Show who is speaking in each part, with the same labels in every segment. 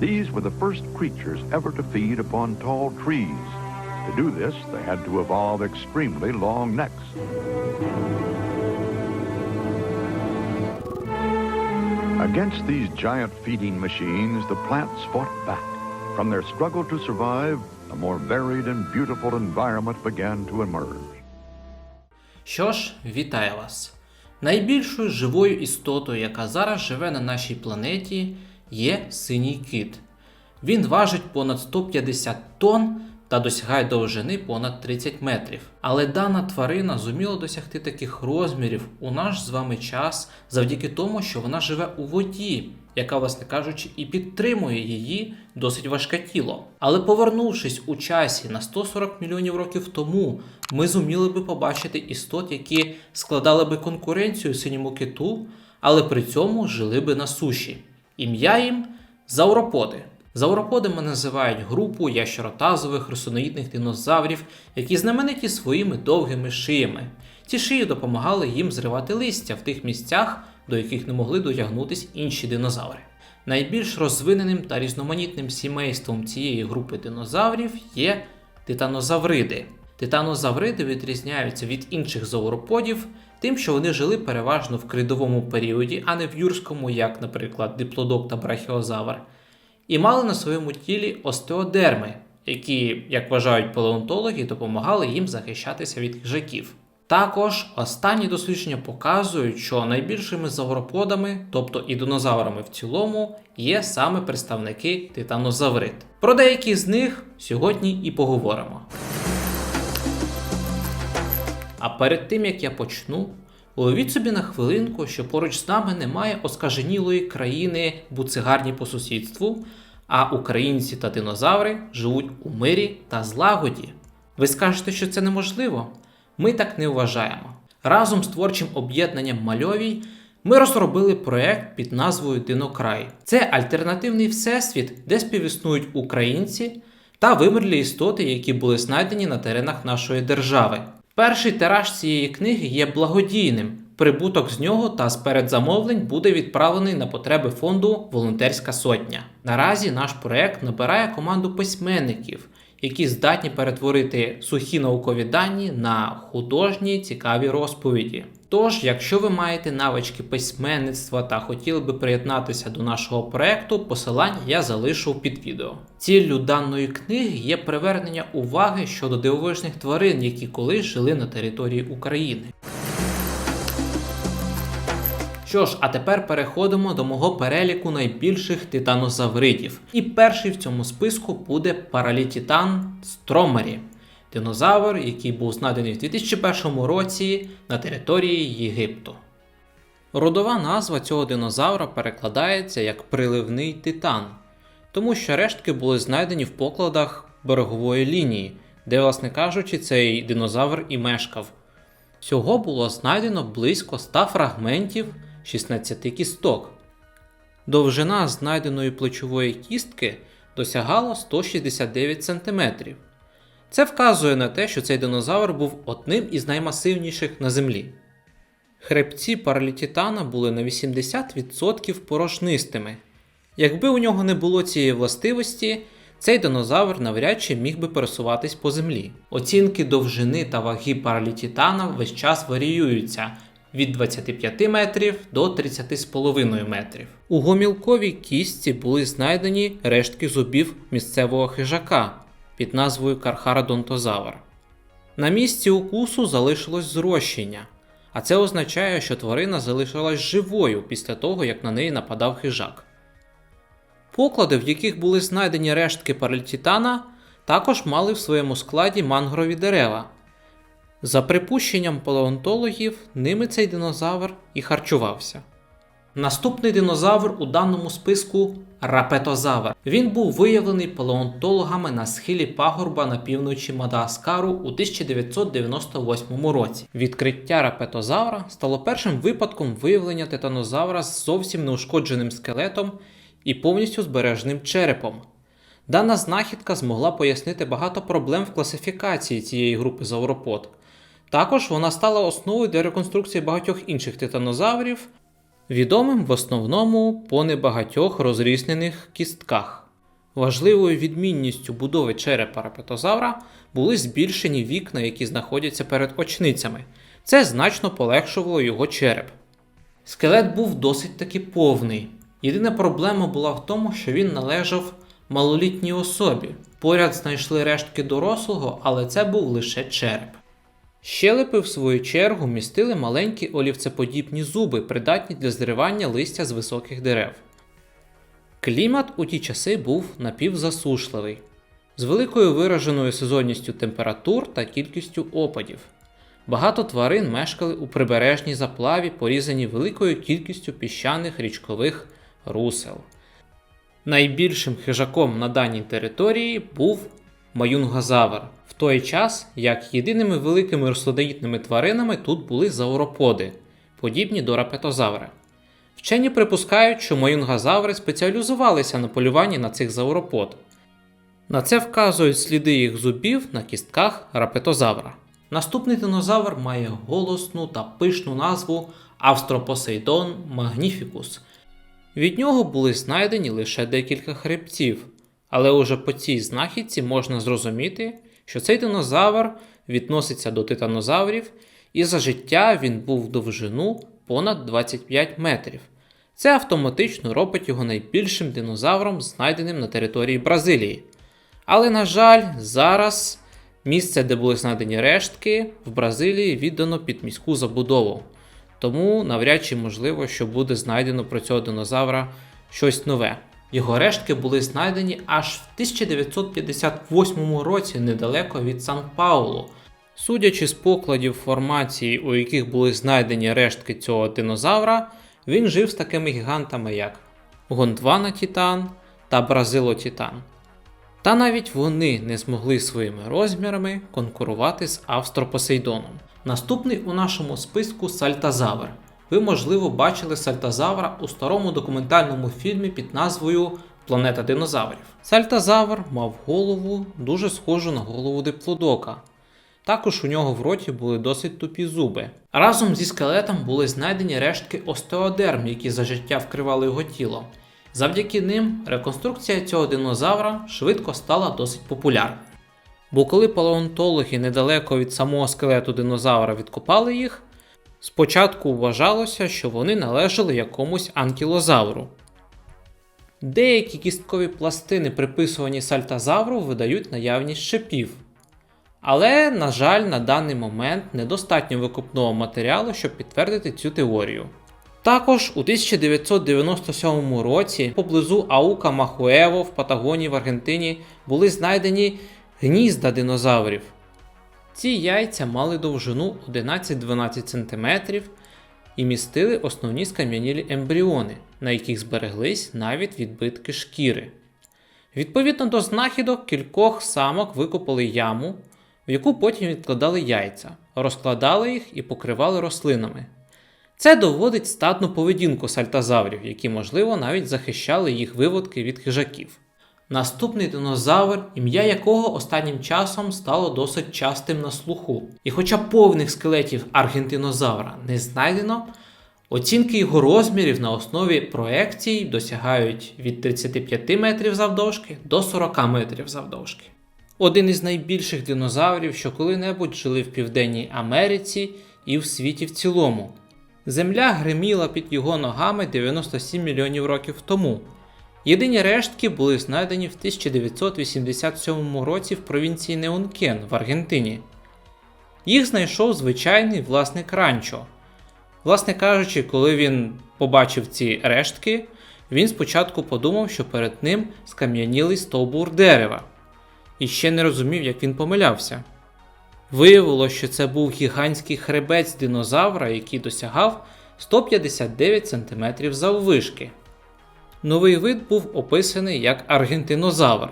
Speaker 1: These were the first creatures ever to feed upon tall trees. To do this, they had to evolve extremely long necks. Against these giant feeding machines, the plants fought back. From their struggle to survive, a more varied and beautiful environment began to emerge.
Speaker 2: Що ж, вітаю вас! Найбільшою живою істотою, яка зараз живе на нашій планеті, є синій кит. Він важить понад 150 тонн та досягає довжини понад 30 метрів. Але дана тварина зуміла досягти таких розмірів у наш з вами час завдяки тому, що вона живе у воді, яка, власне кажучи, і підтримує її досить важке тіло. Але повернувшись у часі на 140 мільйонів років тому, ми зуміли би побачити істот, які складали би конкуренцію синьому киту, але при цьому жили би на суші. Ім'я їм зауроподи. Зауроподами називають групу ящеротазових росоноїдних динозаврів, які знамениті своїми довгими шиями. Ці шиї допомагали їм зривати листя в тих місцях, до яких не могли дотягнутись інші динозаври. Найбільш розвиненим та різноманітним сімейством цієї групи динозаврів є титанозавриди. Титанозавриди відрізняються від інших зауроподів тим, що вони жили переважно в кридовому періоді, а не в юрському, як, наприклад, диплодок та брахіозавр, і мали на своєму тілі остеодерми, які, як вважають палеонтологи, допомагали їм захищатися від хижаків. Також останні дослідження показують, що найбільшими зауроподами, тобто і динозаврами в цілому, є саме представники титанозаврид. Про деякі з них сьогодні і поговоримо. А перед тим як я почну, уявіть собі на хвилинку, що поруч з нами немає оскаженілої країни буцигарні по сусідству, а українці та динозаври живуть у мирі та злагоді. Ви скажете, що це неможливо? Ми так не вважаємо. Разом з творчим об'єднанням Мальовій ми розробили проект під назвою Динокрай. Це альтернативний всесвіт, де співіснують українці та вимерлі істоти, які були знайдені на теренах нашої держави. Перший тираж цієї книги є благодійним. Прибуток з нього та з передзамовлень буде відправлений на потреби фонду Волонтерська сотня. Наразі наш проект набирає команду письменників, які здатні перетворити сухі наукові дані на художні цікаві розповіді. Тож, якщо ви маєте навички письменництва та хотіли би приєднатися до нашого проекту, посилання я залишу під відео. Ціллю даної книги є привернення уваги щодо дивовижних тварин, які колись жили на території України. Що ж, а тепер переходимо до мого переліку найбільших титанозавридів. І перший в цьому списку буде паралітітан Стромері. Динозавр, який був знайдений в 2001 році на території Єгипту. Родова назва цього динозавра перекладається як приливний титан, тому що рештки були знайдені в покладах берегової лінії, де, власне кажучи, цей динозавр і мешкав. Всього було знайдено близько 100 фрагментів 16 кісток. Довжина знайденої плечової кістки досягала 169 см. Це вказує на те, що цей динозавр був одним із наймасивніших на землі. Хребці паралітітана були на 80% порожнистими. Якби у нього не було цієї властивості, цей динозавр навряд чи міг би пересуватись по землі. Оцінки довжини та ваги паралітітана весь час варіюються від 25 метрів до 30,5 метрів. У гомілковій кістці були знайдені рештки зубів місцевого хижака під назвою Кархарадонтозавр. На місці укусу залишилось зрощення, а це означає, що тварина залишилась живою після того, як на неї нападав хижак. Поклади, в яких були знайдені рештки паральтітана, також мали в своєму складі мангрові дерева. За припущенням палеонтологів, ними цей динозавр і харчувався. Наступний динозавр у даному списку рапетозавр. Він був виявлений палеонтологами на схилі пагорба на півночі Мадагаскару у 1998 році. Відкриття рапетозавра стало першим випадком виявлення титанозавра з зовсім неушкодженим скелетом і повністю збережним черепом. Дана знахідка змогла пояснити багато проблем в класифікації цієї групи зауропод. Також вона стала основою для реконструкції багатьох інших титанозаврів, відомим в основному по небагатьох розрізнених кістках. Важливою відмінністю будови черепа рапетозавра були збільшені вікна, які знаходяться перед очницями. Це значно полегшувало його череп. Скелет був досить таки повний. Єдина проблема була в тому, що він належав малолітній особі. Поряд знайшли рештки дорослого, але це був лише череп. Щелепи, в свою чергу, містили маленькі олівцеподібні зуби, придатні для зривання листя з високих дерев. Клімат у ті часи був напівзасушливий, з великою вираженою сезонністю температур та кількістю опадів. Багато тварин мешкали у прибережній заплаві, порізані великою кількістю піщаних річкових русел. Найбільшим хижаком на даній території був маюнгазавр, в той час як єдиними великими рослодоїдними тваринами тут були зауроподи, подібні до рапетозавра. Вчені припускають, що маюнгазаври спеціалізувалися на полюванні на цих зауропод. На це вказують сліди їх зубів на кістках рапетозавра. Наступний динозавр має голосну та пишну назву Австропосейдон Magnificus. Від нього були знайдені лише декілька хребців, але уже по цій знахідці можна зрозуміти, що цей динозавр відноситься до титанозаврів, і за життя він був в довжину понад 25 метрів. Це автоматично робить його найбільшим динозавром, знайденим на території Бразилії. Але, на жаль, зараз місце, де були знайдені рештки, в Бразилії віддано під міську забудову. Тому навряд чи можливо, що буде знайдено про цього динозавра щось нове. Його рештки були знайдені аж в 1958 році недалеко від Сан Паулу. Судячи з покладів формації, у яких були знайдені рештки цього динозавра, він жив з такими гігантами, як Гондвана Тітан та Бразило Тітан. Та навіть вони не змогли своїми розмірами конкурувати з Австропосейдоном. Наступний у нашому списку Сальтазавр. Ви, можливо, бачили Сальтазавра у старому документальному фільмі під назвою Планета динозаврів. Сальтазавр мав голову дуже схожу на голову диплодока. Також у нього в роті були досить тупі зуби. Разом зі скелетом були знайдені рештки остеодерм, які за життя вкривали його тіло. Завдяки ним реконструкція цього динозавра швидко стала досить популярною. Бо коли палеонтологи недалеко від самого скелету динозавра відкопали їх, спочатку вважалося, що вони належали якомусь анкілозавру. Деякі кісткові пластини, приписувані сальтазавру, видають наявність шипів. Але, на жаль, на даний момент недостатньо викопного матеріалу, щоб підтвердити цю теорію. Також у 1997 році поблизу Аука Махуево в Патагонії в Аргентині були знайдені гнізда динозаврів. Ці яйця мали довжину 11-12 см і містили основні скам'янілі ембріони, на яких збереглись навіть відбитки шкіри. Відповідно до знахідок, кількох самок викопали яму, в яку потім відкладали яйця, розкладали їх і покривали рослинами. Це доводить статну поведінку сальтазаврів, які, можливо, навіть захищали їх виводки від хижаків. Наступний динозавр, ім'я якого останнім часом стало досить частим на слуху. І хоча повних скелетів аргентинозавра не знайдено, оцінки його розмірів на основі проекцій досягають від 35 метрів завдовжки до 40 метрів завдовжки. Один із найбільших динозаврів, що коли-небудь жили в Південній Америці і в світі в цілому. Земля гриміла під його ногами 97 мільйонів років тому. Єдині рештки були знайдені в 1987 році в провінції Неонкен в Аргентині. Їх знайшов звичайний власник ранчо. Власне кажучи, коли він побачив ці рештки, він спочатку подумав, що перед ним скам'янілий стовбур дерева, і ще не розумів, як він помилявся. Виявилося, що це був гігантський хребець динозавра, який досягав 159 см заввишки. Новий вид був описаний як аргентинозавр.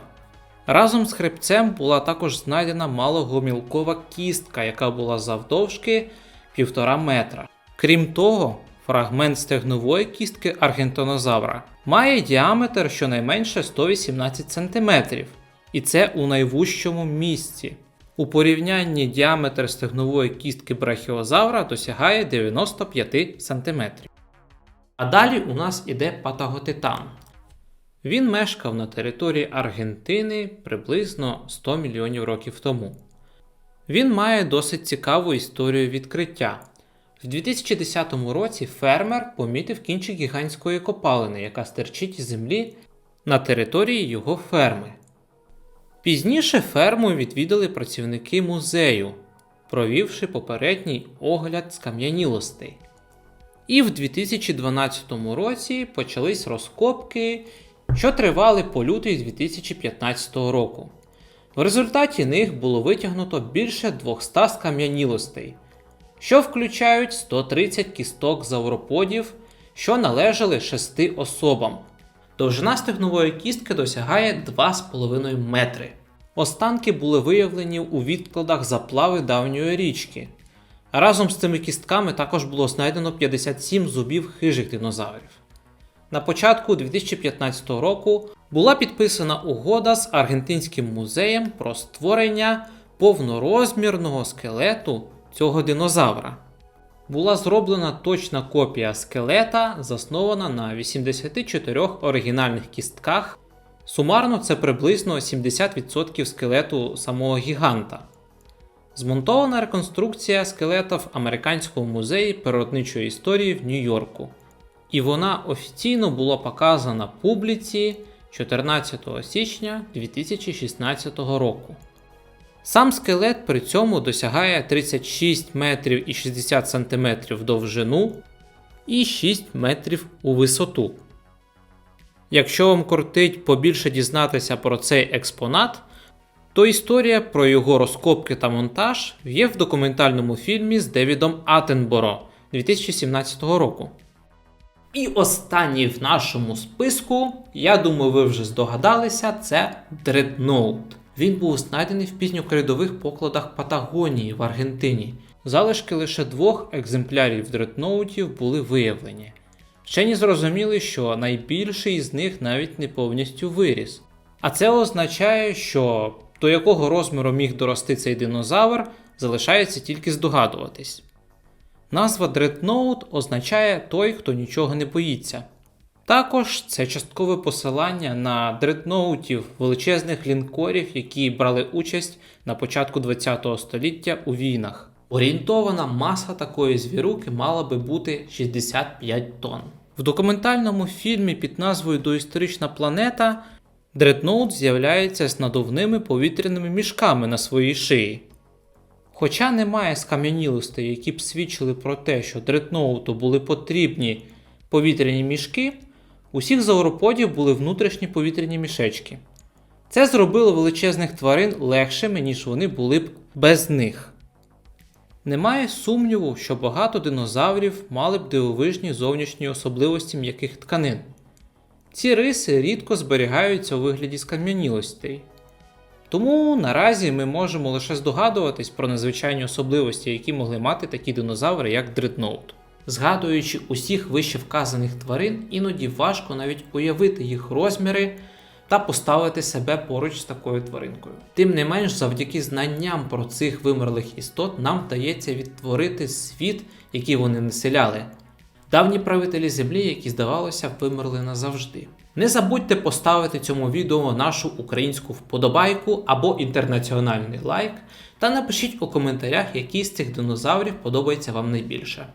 Speaker 2: Разом з хребцем була також знайдена малогомілкова кістка, яка була завдовжки 1,5 метра. Крім того, фрагмент стегнової кістки аргентинозавра має діаметр щонайменше 118 см, і це у найвужчому місці. У порівнянні діаметр стегнової кістки брахіозавра досягає 95 см. А далі у нас іде патаготитан. Він мешкав на території Аргентини приблизно 100 мільйонів років тому. Він має досить цікаву історію відкриття. В 2010 році фермер помітив кінчик гігантської копалини, яка стирчить із землі на території його ферми. Пізніше ферму відвідали працівники музею, провівши попередній огляд скам'янілостей. І в 2012 році почались розкопки, що тривали по лютий 2015 року. В результаті них було витягнуто більше 200 скам'янілостей, що включають 130 кісток завроподів, що належали шести особам. Довжина стегнової кістки досягає 2,5 метри. Останки були виявлені у відкладах заплави давньої річки. Разом з цими кістками також було знайдено 57 зубів хижих динозаврів. На початку 2015 року була підписана угода з Аргентинським музеєм про створення повнорозмірного скелету цього динозавра. Була зроблена точна копія скелета, заснована на 84 оригінальних кістках. Сумарно це приблизно 70% скелету самого гіганта. Змонтована реконструкція скелета в Американському музеї природничої історії в Нью-Йорку. І вона офіційно була показана публіці 14 січня 2016 року. Сам скелет при цьому досягає 36 метрів і 60 см довжину і 6 метрів у висоту. Якщо вам кортить побільше дізнатися про цей експонат, то історія про його розкопки та монтаж є в документальному фільмі з Девідом Аттенборо 2017 року. І останній в нашому списку, я думаю, ви вже здогадалися, це Dreadnought. Він був знайдений в пізньокоридових покладах Патагонії в Аргентині. Залишки лише двох екземплярів дредноутів були виявлені. Вчені зрозуміли, що найбільший з них навіть не повністю виріс. А це означає, що до якого розміру міг дорости цей динозавр, залишається тільки здогадуватись. Назва Dreadnought означає той, хто нічого не боїться. Також це часткове посилання на дредноутів величезних лінкорів, які брали участь на початку ХХ століття у війнах. Орієнтована маса такої звіруки мала би бути 65 тонн. В документальному фільмі під назвою Доісторична планета Дредноут з'являється з надувними повітряними мішками на своїй шиї. Хоча немає скам'янілостей, які б свідчили про те, що дредноуту були потрібні повітряні мішки, усіх зауроподів були внутрішні повітряні мішечки. Це зробило величезних тварин легшими, ніж вони були б без них. Немає сумніву, що багато динозаврів мали б дивовижні зовнішні особливості м'яких тканин. Ці риси рідко зберігаються у вигляді скам'янілостей. Тому наразі ми можемо лише здогадуватись про незвичайні особливості, які могли мати такі динозаври, як дредноут. Згадуючи усіх вище вказаних тварин, іноді важко навіть уявити їх розміри та поставити себе поруч з такою тваринкою. Тим не менш, завдяки знанням про цих вимерлих істот нам вдається відтворити світ, який вони населяли. Давні правителі землі, які, здавалося, вимерли назавжди. Не забудьте поставити цьому відео нашу українську вподобайку або інтернаціональний лайк, та напишіть у коментарях, який з цих динозаврів подобається вам найбільше.